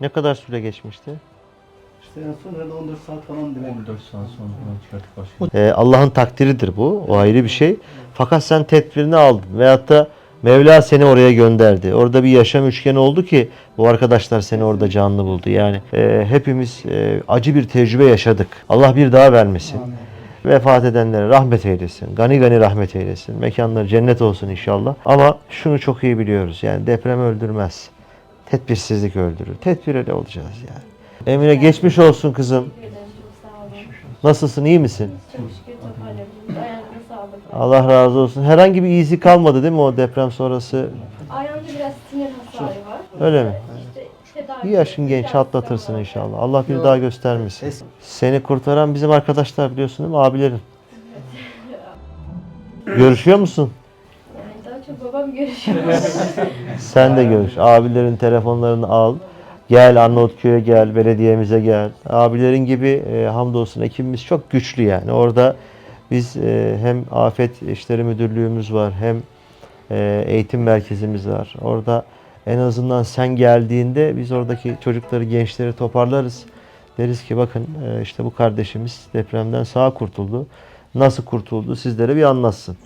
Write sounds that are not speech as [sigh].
Ne kadar süre geçmişti? İşte en son herhalde 14 saat falan demek. 14 saat sonra falan çıkarttık başka. Ee, Allah'ın takdiridir bu. O ayrı bir şey. Fakat sen tedbirini aldın. Veyahut da Mevla seni oraya gönderdi. Orada bir yaşam üçgeni oldu ki bu arkadaşlar seni orada canlı buldu. Yani e, hepimiz e, acı bir tecrübe yaşadık. Allah bir daha vermesin. Amin. Vefat edenlere rahmet eylesin. Gani gani rahmet eylesin. Mekanları cennet olsun inşallah. Ama şunu çok iyi biliyoruz. Yani deprem öldürmez. Tedbirsizlik öldürür. Tedbirli olacağız yani. Emine geçmiş olsun kızım. Nasılsın? iyi misin? Çok şükür. Ayağınıza sağlık. Allah razı olsun. Herhangi bir izi kalmadı değil mi o deprem sonrası? Ayağımda biraz sinir hasarı var. Öyle mi? İşte tedavi Bir yaşın genç atlatırsın inşallah. Allah bir daha göstermesin. Es- Seni kurtaran bizim arkadaşlar biliyorsun değil mi? Abilerin. Görüşüyor musun? Çok babam görüşüyor. [laughs] Sen de görüş. Abilerin telefonlarını al. Gel Arnavutköy'e gel, belediyemize gel. Abilerin gibi e, hamdolsun ekibimiz çok güçlü yani. Orada biz e, hem Afet İşleri Müdürlüğümüz var hem e, eğitim merkezimiz var. Orada en azından sen geldiğinde biz oradaki çocukları, gençleri toparlarız. Deriz ki bakın e, işte bu kardeşimiz depremden sağ kurtuldu. Nasıl kurtuldu sizlere bir anlatsın.